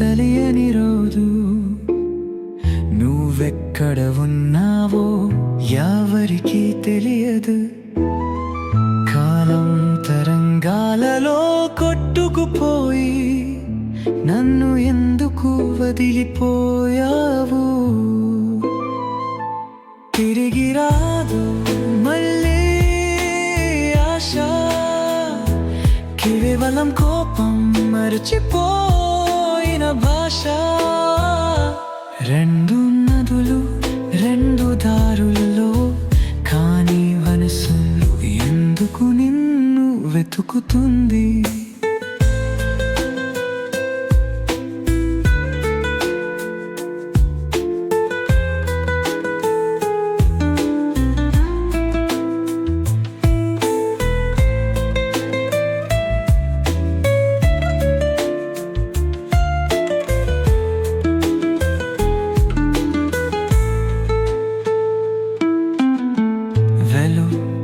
తెలియని రోజు నువ్వెక్కడ ఉన్నావో ఎవరికి తెలియదు. కాలం తరంగాలలో కొట్టుకుపోయి నన్ను ఎందుకు వదిలిపోయావు? తిరిగి రాదు మళ్ళీ ఆశ కేవలం కోపం మరచిపో మరచిపోయిన భాష. రెండు నదులు రెండు దారులలో కానీ మనసు ఎందుకు నిన్ను వెతుకుతుంది?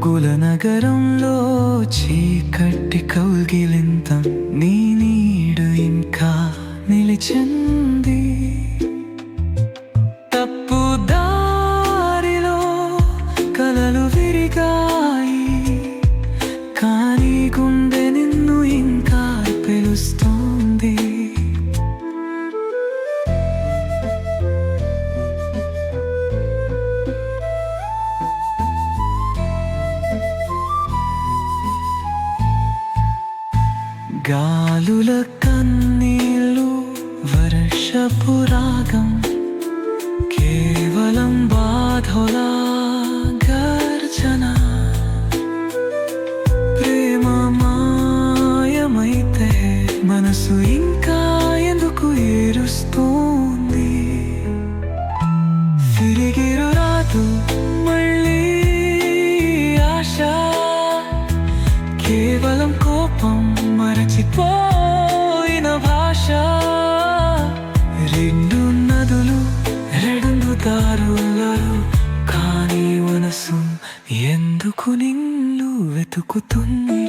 వెలుగుల నగరంలో చీకట్టి కౌగిలింత నీ నీడు ఇంకా నిలిచింది గాలుల కన్నీళ్ళు వర్షపు రాగం. కేవలం బాధల గర్జన. ప్రేమ మాయమైతే మనసు ఇంకా ఎందుకు ఏరుస్తోంది తిరిగిరు రాదు కోపం మరచిపోయిన భాష. రెండు నదులు రెండు దారులలో కానీ మనసు ఎందుకు నిన్ను వెతుకుతుంది?